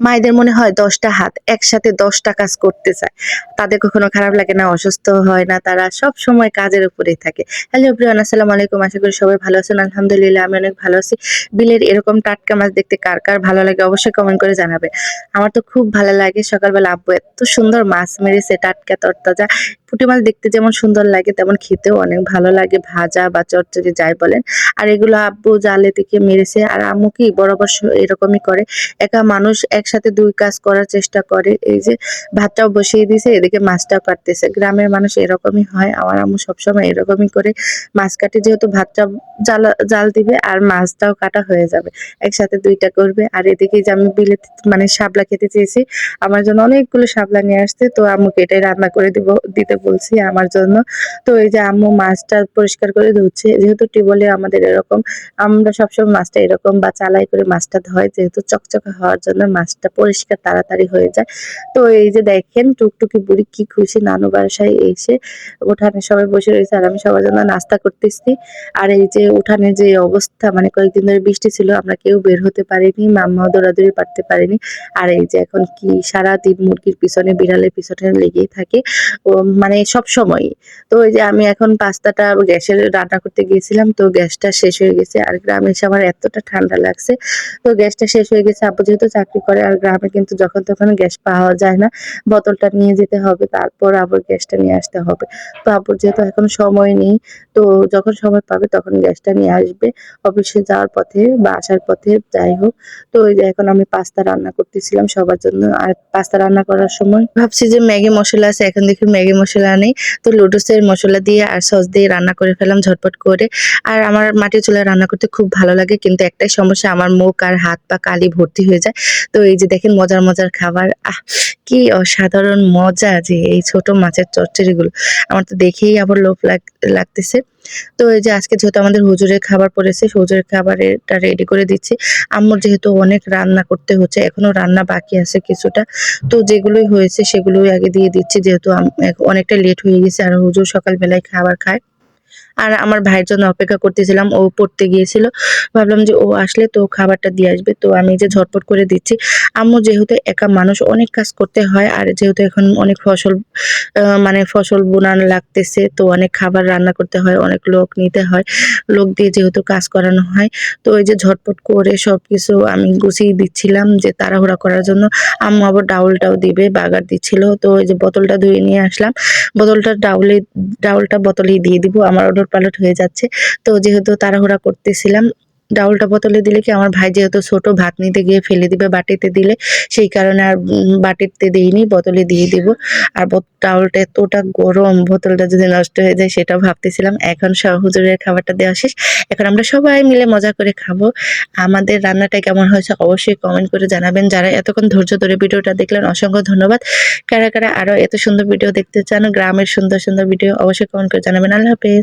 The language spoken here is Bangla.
মায়েদের মনে হয় দশটা হাত একসাথে দশটা কাজ করতে চায়। তাদের কখনো খারাপ লাগে না, অসুস্থ হয় না, তারা সব সময় কাজের উপরেই থাকে। হ্যালো এভরিওয়ান আসসালামু আলাইকুম, আশা করি সবাই ভালো আছেন। আলহামদুলিল্লাহ, আমি অনেক ভালো আছি। বিলের এরকম টাটকা মাছ দেখতে কার কার ভালো লাগে অবশ্যই কমেন্ট করে জানাবে আমার তো খুব ভালো লাগে সকালবেলা আব্বু এত সুন্দর মাছ মেরেছে টাটকা তরতাজা। পুঁটি মাছ দেখতে যেমন সুন্দর লাগে, তেমন খেতেও অনেক ভালো লাগে। ভাজা বা চচ্চড়ি যাই বলেন। আর এগুলো আব্বু জালে থেকে মেরেছে। আর আম্মু কি বরাবর এরকমই করে। একা মানুষ একসাথে দুই কাজ করার চেষ্টা করে। এই যে ভাতটাও বসিয়ে দিয়েছে এদিকে মাছটাও কাটতেছে। গ্রামের মানুষ এরকমই হয়। আমার আম্মু সবসময় এরকমই করে। মাছ কাটে, যেহেতু ভাতটা জ্বালা জাল দিবে আর মাছটাও কাটা হয়ে যাবে। একসাথে দুইটা করবে। আর এদিকে যে আমি বিলে মানে শাপলা খেতে চেয়েছি। আমার জন্য অনেকগুলো শাপলা নিয়ে আসছে। তো আম্মুকে এটাই রান্না করে দিব, দিতে বলছি আমার জন্য। তো এই যে আম্মু মাছটা পরিষ্কার করে ধুচ্ছে, যেহেতু টিবলে আমাদের এরকম, আমরা সবসময় মাছটা এরকম বা চালাই করে মাছটা ধয় যেহেতু চকচকে হওয়ার জন্য মাছটা পরিষ্কার তাড়াতাড়ি হয়ে যায়। তো এই যে দেখেন টুকটুকি বুড়ি কি খুশি নানু বাসায় এসে উঠানে সবাই বসে রয়েছে আর আমি সবার জন্য নাস্তা করতেছি। আর এই যে উঠানে যে অবস্থা মানে কয়েকদিন ধরে বৃষ্টি ছিল, আমরা কেউ বের হতে পারিনি, মাম্মাও দৌড়াদৌড়ি পারতে পারিনি। আর এই যে এখন কি সারা দিন মুরগির পিছনে, বিড়ালের পিছনে লেগেই থাকে। ও মানে সব সময় তো ওই যে আমি এখন পাস্তাটা গ্যাসের রান্না করতে গিয়েছিলাম, তো গ্যাসটা শেষ হয়ে গেছে আর গ্রামে এসে আমার এতটা ঠান্ডা লাগছে। তো গ্যাসটা শেষ হয়ে গেছে আপু যেহেতু চাকরি করে আর গ্রামে কিন্তু যখন তখন গ্যাস পাওয়া যায় না, বোতলটা নিয়ে যেতে হবে, তারপর আবার গ্যাসটা নিয়ে আসতে হবে। তো আপুর যেহেতু এখন সময় নেই, তো যখন সময় পাবে তখন গ্যাসটা নিয়ে আসবে। অফিসে যাওয়ার পথে বা আসার পথে যাই হোক। তো ওই যে এখন আমি পাস্তা রান্না করতেছিলাম সবার জন্য। আর পাস্তা রান্না করার সময় ভাবছি যে ম্যাগি মশলা আছে, এখন দেখি ম্যাগি মশলা নেই। তো লোটসের মশলা দিয়ে আর সস দিয়ে রান্না করে ফেলাম ঝটপট করে। আর আমার মাটির চুলায় রান্না করতে খুব ভালো লাগে, কিন্তু একটাই সমস্যা, আমার মুখ আর হাত পা কালি ভর্তি হয়ে যায়। তো এই যে দেখেন মজার মজার খাবার, আহ, কি অসাধারণ মজা যে এই ছোট মাছের চচ্চড়িগুলো। আমার তো দেখেই আবার লোভ লাগ- লাগতেছে। তো এই যে আজকে যেহেতু আমাদের হুজুরের খাবার পড়েছে হুজুরের খাবারটা রেডি করে দিচ্ছি। আম্মুর যেহেতু অনেক রান্না করতে হচ্ছে, এখনও রান্না বাকি আছে কিছুটা। তো যেগুলোই হয়েছে সেগুলোই আগে দিয়ে দিচ্ছি, যেহেতু অনেকটা লেট হয়ে গেছে, আর হুজুর সকালবেলায় খাবার খায়। আর আমার ভাইয়ের জন্য অপেক্ষা করতেছিলাম, ও পড়তে গিয়েছিল। ভাবলাম যে ও আসলে তো খাবারটা দিয়ে আসবে, তো আমি যে ঝটপট করে দিচ্ছি। আম্মু যেহেতু একা মানুষ, অনেক কাজ করতে হয়, আর যেহেতু এখন অনেক ফসল মানে ফসল বোনান লাগতেছে, তো অনেক খাবার রান্না করতে হয়, অনেক লোক নিতে হয়। লোক দিয়ে যেহেতু কাজ করানো হয়, তো ওই যে ঝটপট করে সবকিছু আমি গুছিয়ে দিচ্ছিলাম যে তাড়াহুড়া করার জন্য। আম্মু আবার ডাউলটাও দিবে, বাগার দিচ্ছিল, তো ওই যে বোতলটা ধুয়ে নিয়ে আসলাম। বোতলটা ডাউলে, ডাউলটা বোতলেই দিয়ে দিব, আমার ওলট পালট হয়ে যাচ্ছে। তো যেহেতু তাড়াহুড়া করতেছিলাম, ডাউলটা বোতলে দিলে কি আমার ভাই যেহেতু ছোট, ভাত নিতে গিয়ে ফেলে দিবে বাটিতে দিলে, সেই কারণে আর বাটিতে দিইনি, বোতলে দিয়ে দিব। আর ডাউলটা এতটা গরম, বোতলটা যদি নষ্ট হয়ে যায় সেটাও ভাবতেছিলাম। এখন হুজুরের খাবারটা দেওয়া শেষ। এখন আমরা সবাই মিলে মজা করে খাব। আমাদের রান্নাটা কেমন হয়েছে অবশ্যই কমেন্ট করে জানাবেন। যারা এতক্ষণ ধৈর্য ধরে ভিডিওটা দেখলেন, অসংখ্য ধন্যবাদ। কারা কারা আরও এত সুন্দর ভিডিও দেখতে চান, গ্রামের সুন্দর সুন্দর ভিডিও অবশ্যই কমেন্ট করে জানাবেন। আল্লাহ হাফেজ।